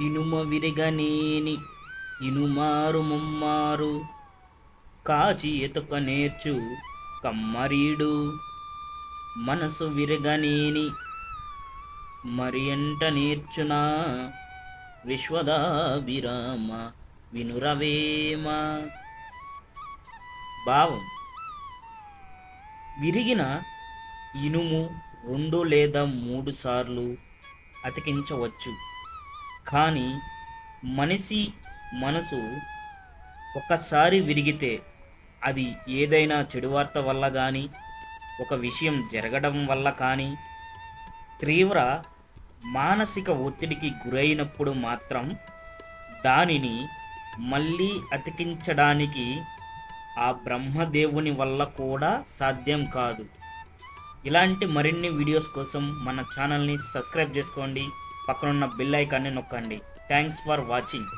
ఇనుమ విరగనేని ఇనుమారు ముమ్మారు. కాచి ఎతుక నేర్చు కమ్మరీడు. మనసు విరగనేని మరి ఎంట నేర్చునా? విశ్వదాభిరామ వినురవేమ. భావం. విరిగిన ఇనుము రెండు లేదా మూడు సార్లు అతికించవచ్చు. కానీ మనిషి మనసు ఒక్కసారి విరిగితే అది ఏదైనా చెడు వార్త వల్ల కానీ ఒక విషయం జరగడం వల్ల కానీ తీవ్ర మానసిక ఒత్తిడికి గురైనప్పుడు మాత్రం దానిని మళ్ళీ అతికించడానికి ఆ బ్రహ్మదేవుని వల్ల కూడా సాధ్యం కాదు. ఇలాంటి మరిన్ని వీడియోస్ కోసం మన ఛానల్ని సబ్స్క్రైబ్ చేసుకోండి. పక్కనున్న బిల్ ఐకాన్ని నొక్కండి. Thanks for watching.